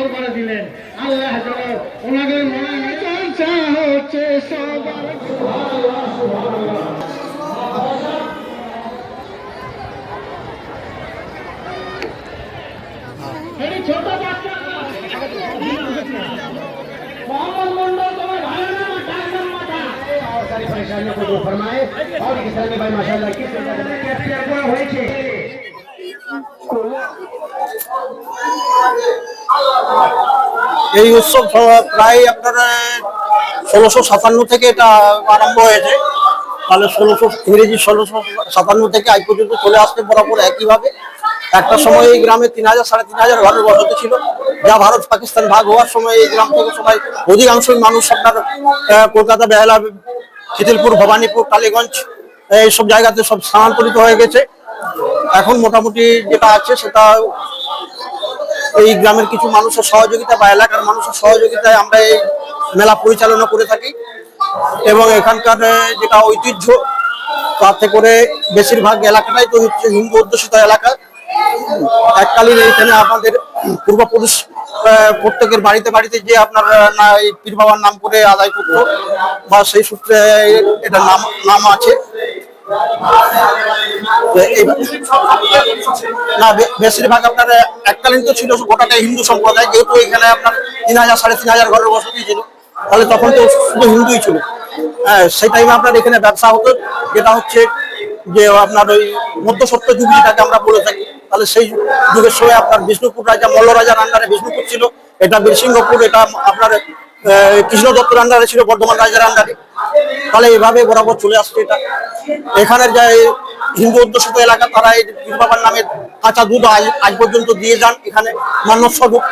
কবুল করে দিলেন। আল্লাহ ওনাদের মনে চর্চা হচ্ছে ছোট বাচ্চা। এই উৎসব প্রায় আপনার ষোলোশো সাতান্ন থেকে এটা আরম্ভ হয়েছে। তাহলে ষোলোশো ইংরেজি ষোলোশো সাতান্ন থেকে আজ পর্যন্ত চলে আসতে বরাবর একইভাবে। একটা সময় এই গ্রামে তিন হাজার, সাড়ে তিন হাজার ঘরের বসতি ছিল। যা ভারত পাকিস্তান ভাগ হওয়ার সময় এই গ্রাম থেকে সবাই অধিকাংশই মানুষ আপনার কলকাতা বেহালা খিদিলপুর ভবানীপুর টালিগঞ্জ এইসব জায়গাতে সব স্থানান্তরিত হয়ে গেছে। এখন মোটামুটি যেটা আছে সেটা এই গ্রামের কিছু মানুষের সহযোগিতা বা এলাকার মানুষের সহযোগিতায় আমরা এই মেলা পরিচালনা করে থাকি। এবং এখানকার যেটা ঐতিহ্য, তাতে করে বেশিরভাগ এলাকাটাই তো হচ্ছে হিন্দু অধ্যুষিত এলাকা। এককালীন এখানে আমাদের পূর্বপুরুষ প্রত্যেকের বাড়িতে বাড়িতে যে আপনার পীর বাবার নাম করে আদায় করতো বা সেই সূত্রে এটা নাম নাম আছে। না বেশিরভাগ আপনার এককালীন তো ছিল গোটাটাই হিন্দু সম্প্রদায়, যেহেতু এখানে আপনার তিন হাজার, সাড়ে তিন হাজার ঘরের বসতি ছিল, তাহলে তখন তো শুধু হিন্দুই ছিল। হ্যাঁ সেই টাইমে আপনার এখানে ব্যবসা হতো, যেটা হচ্ছে যে আপনার ওই মধ্যসত্য যুগ যেটাকে আমরা বলে থাকি। তাহলে সেই যুগের সময় আপনার বিষ্ণুপুর রাজা মল্ল রাজার আন্ডারে বিষ্ণুপুর ছিল, এটা বীরসিংহপুর, এটা আপনার কৃষ্ণ দত্তর আন্ডারে ছিল, বর্ধমান রাজার আন্ডারে তাহলে এইভাবে বরাবর চলে আসছে এটা। এখানের যে হিন্দু অধ্যুষিত এলাকা, তারা এই পীর বাবার নামে কাঁচা দুধ আজ পর্যন্ত দিয়ে যান এখানে মানব স্বরূপ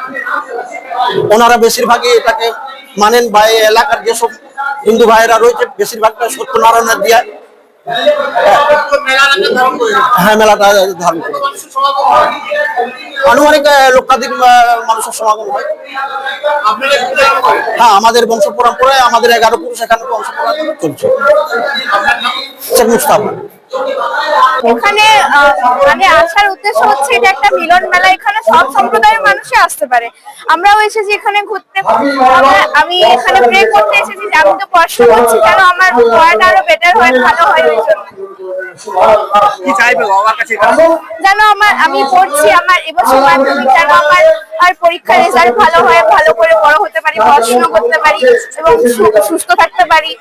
ওনারা বেশিরভাগই এটাকে মানেন বা এই এলাকার যেসব হিন্দু ভাইয়েরা রয়েছে, বেশিরভাগটা সত্যনারায়ণের দিয়া হ্যাঁ মেলাটা ধারণ করে। আনুমানিক লক্ষাধিক মানুষের সমাগম হয়। হ্যাঁ আমাদের বংশ পরম্পরায় আমাদের এগারো পুরুষ এখানে চলছে মুস্তাফা এখানে মানে আসার উদ্দেশ্য হচ্ছে এটা একটা মিলন মেলা। এখানে সব সম্প্রদায়ের মানুষই আসতে পারে। আমরাও এসেছি এখানে ঘুরতে। আমি এখানে প্রে করতে এসেছি যে আমি তো পড়াশোনা করছি যেন আমার পড়াটা আরও বেটার হয় ভালো হয় ওই জন্য। কি চাইবে বাবার কাছে যেন আমার আমি পড়ছি আমার এবছর মাধ্যমিক যেন আমার আর পরীক্ষার রেজাল্ট ভালো হয় ভালো করে পড়াশোনা করতে পারি এবং সুস্থ থাকতে পারি।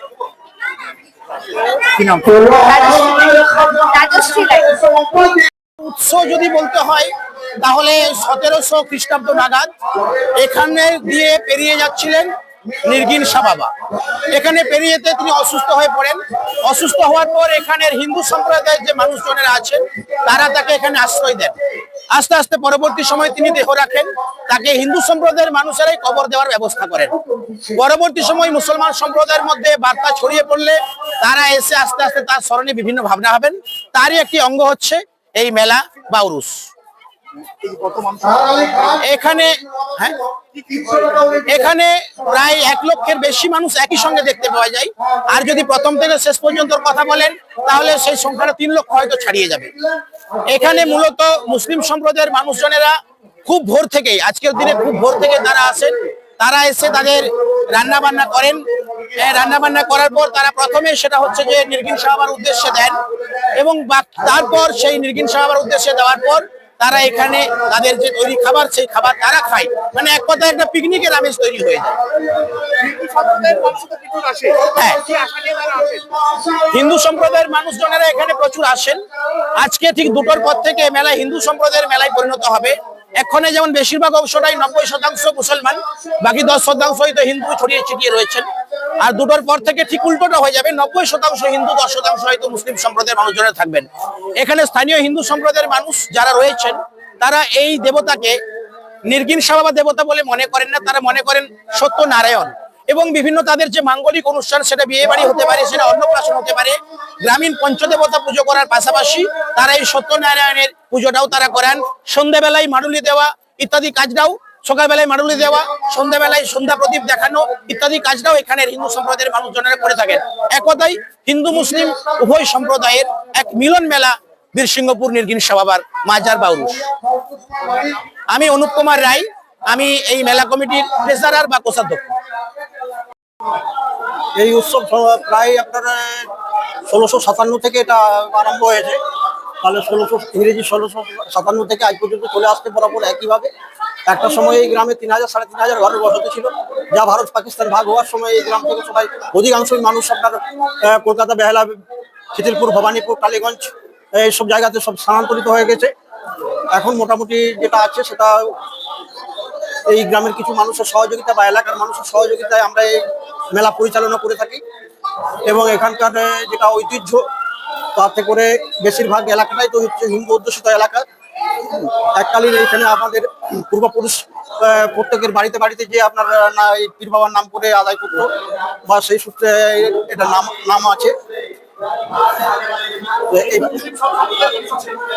উৎস যদি বলতে হয় তাহলে সতেরোশো খ্রিস্টাব্দ নাগাদ এখানে দিয়ে পেরিয়ে যাচ্ছিলেন নির্গিন শাহ বাবা এখানে পেরিয়েতে তিনি অসুস্থ হয়ে পড়েন। অসুস্থ হওয়ার পর এখানের হিন্দু সম্প্রদায়ের যে মানুষজনেরা আছেন, তারা তাকে এখানে আশ্রয় দেন। আস্তে আস্তে পরবর্তী সময় তিনি দেহ রাখেন। তাকে হিন্দু সম্প্রদায়ের মানুষেরাই কবর দেওয়ার ব্যবস্থা করেন। পরবর্তী সময় মুসলমান সম্প্রদায়ের মধ্যে বার্তা ছড়িয়ে পড়লে তারা এসে আস্তে আস্তে তার স্মরণে বিভিন্ন ভাবনা হবেন তারই একটি অঙ্গ হচ্ছে এই মেলা বা উরুস। এখানে হ্যাঁ? এখানে প্রায় এক লক্ষের বেশি মানুষ একই সঙ্গে দেখতে পাওয়া যায়। আর যদি প্রথম থেকে শেষ পর্যন্ত কথা বলেন, তাহলে সেই সংখ্যাটা তিন লক্ষ হয়তো ছাড়িয়ে যাবে। এখানে মূলত মুসলিম সম্প্রদায়ের মানুষজনেরা খুব ভোর থেকেই, আজকের দিনে খুব ভোর থেকে তারা আসেন। তারা এসে তাদের রান্না বান্না করেন। রান্না বান্না করার পর তারা প্রথমে সেটা হচ্ছে যে নির্গিন সাহাবার উদ্দেশ্যে দেন এবং তারপর সেই নির্গিন সাহাবার উদ্দেশ্যে দেওয়ার পর তারা এখানে তাদের যে তৈরি খাবার, সেই খাবার তারা খায়। মানে এক কথায় একটা পিকনিকের আমেজ তৈরি হয়ে যায়। হ্যাঁ। হিন্দু সম্প্রদায়ের মানুষজনেরা এখানে প্রচুর আসেন। আজকে ঠিক দুটোর পর থেকে মেলা হিন্দু সম্প্রদায়ের মেলায় পরিণত হবে। এক্ষণে যেমন বেশিরভাগ অংশটাই নব্বই শতাংশ মুসলমান, বাকি দশ শতাংশই তো হিন্দু ছড়িয়ে ছিটিয়ে রয়েছেন। আর দুটোর পর থেকে ঠিক উল্টোটা হয়ে যাবে। নব্বই শতাংশ হিন্দু, দশ শতাংশ হয়তো মুসলিম সম্প্রদায়ের মানুষজনের থাকবেন। এখানে স্থানীয় হিন্দু সম্প্রদায়ের মানুষ যারা রয়েছেন, তারা এই দেবতাকে নির্গিন সাবাবা দেবতা বলে মনে করেন না, তারা মনে করেন সত্য নারায়ণ এবং বিভিন্ন তাদের যে মাঙ্গলিক অনুষ্ঠান, সেটা বিয়ে বাড়ি হতে পারে, সেটা অন্নপ্রাশন হতে পারে, গ্রামীণ পঞ্চদেবতা পুজো করার পাশাপাশি তারা এই সত্যনারায়ণের পুজোটাও তারা করেন। সন্ধ্যাবেলায় মাডুলি দেওয়া ইত্যাদি কাজটাও সকালবেলায় মাডুলি দেওয়া, সন্ধ্যাবেলায় সন্ধ্যা প্রদীপ দেখানো ইত্যাদি কাজটাও এখানের হিন্দু সম্প্রদায়ের মানুষজনেরা করে থাকেন। এক কথায় হিন্দু মুসলিম উভয় সম্প্রদায়ের এক মিলন মেলা বীরসিংহপুর নির্গিন সভাবার মাজার বাউরুস আমি অনুপ কুমার রায়, আমি এই মেলা কমিটির ট্রেজারার বা কোষাধ্যক্ষ। এই উৎসব প্রায় আপনার ষোলোশো সাতান্ন থেকে এটা আরম্ভ হয়েছে। তাহলে ষোলোশো, ইংরেজি ষোলোশো সাতান্ন থেকে আজ পর্যন্ত চলে আসতে বরাবর একইভাবে। একটা সময় এই গ্রামে তিন হাজার সাড়ে তিন হাজার ঘরের বসতি ছিল যা ভারত পাকিস্তান ভাগ হওয়ার সময় এই গ্রাম থেকে সবাই অধিকাংশই মানুষ আপনার কলকাতা বেহালা খিদিলপুর ভবানীপুর টালিগঞ্জ এইসব জায়গাতে সব স্থানান্তরিত হয়ে গেছে। এখন মোটামুটি যেটা আছে সেটা এই গ্রামের কিছু মানুষের সহযোগিতা বা এলাকার মানুষের সহযোগিতায় আমরা এই মেলা পরিচালনা করে থাকি। এবং এখানকার যেটা ঐতিহ্য তাতে করে বেশিরভাগ এলাকাটাই তো হচ্ছে হিন্দু অধ্যুষিত এলাকা। এককালীন এখানে আমাদের পূর্বপুরুষ প্রত্যেকের বাড়িতে বাড়িতে যে আপনার না, এই পীর বাবার নাম করে আদায় করতো। বা সেই সূত্রে এটা নাম নাম আছে।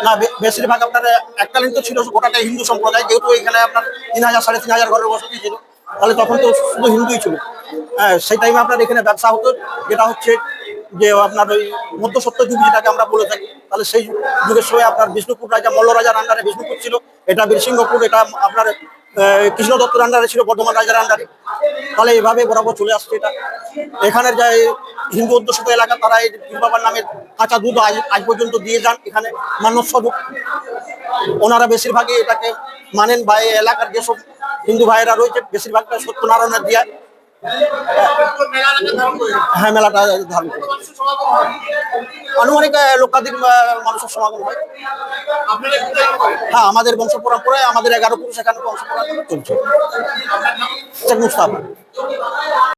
না বেশিরভাগ আপনার এককালীন তো ছিল গোটাটাই হিন্দু সম্প্রদায়। যেহেতু এখানে আপনার তিন হাজার, সাড়ে তিন হাজার ঘরের বসতি ছিল, তাহলে তখন তো শুধু হিন্দুই ছিল। হ্যাঁ সেই টাইমে আপনার এখানে ব্যবসা হতো, যেটা হচ্ছে যে আপনার ওই মধ্যসত্য যুগ যেটাকে আমরা বলে থাকি, তাহলে সেই যুগের সময় আপনার বিষ্ণুপুর রাজা, মল্ল রাজার আন্ডারে বিষ্ণুপুর ছিল, এটা বীরসিংহপুর, এটা আপনার কৃষ্ণ দত্তর আন্ডারে ছিল, বর্ধমান রাজার আন্ডারে। তাহলে এইভাবে বরাবর চলে আসছে এটা। এখানের যে হিন্দু অধ্যুষিত এলাকা, তারা এই বাবার নামে কাঁচা দুধ আজ আজ পর্যন্ত দিয়ে যান এখানে মান্য স্বরূপ ওনারা বেশিরভাগই এটাকে মানেন বা এলাকার যেসব হিন্দু ভাইয়েরা রয়েছে, বেশিরভাগটা সত্যনারায়ণের দিয়া হ্যাঁ মেলাটা ধারণ করে। আনুমানিক লক্ষাধিক মানুষের সমাগম হয়। হ্যাঁ আমাদের বংশ পরম্পরায় আমাদের এগারো পুরুষ এখানে বংশ পরম্পরা চলছে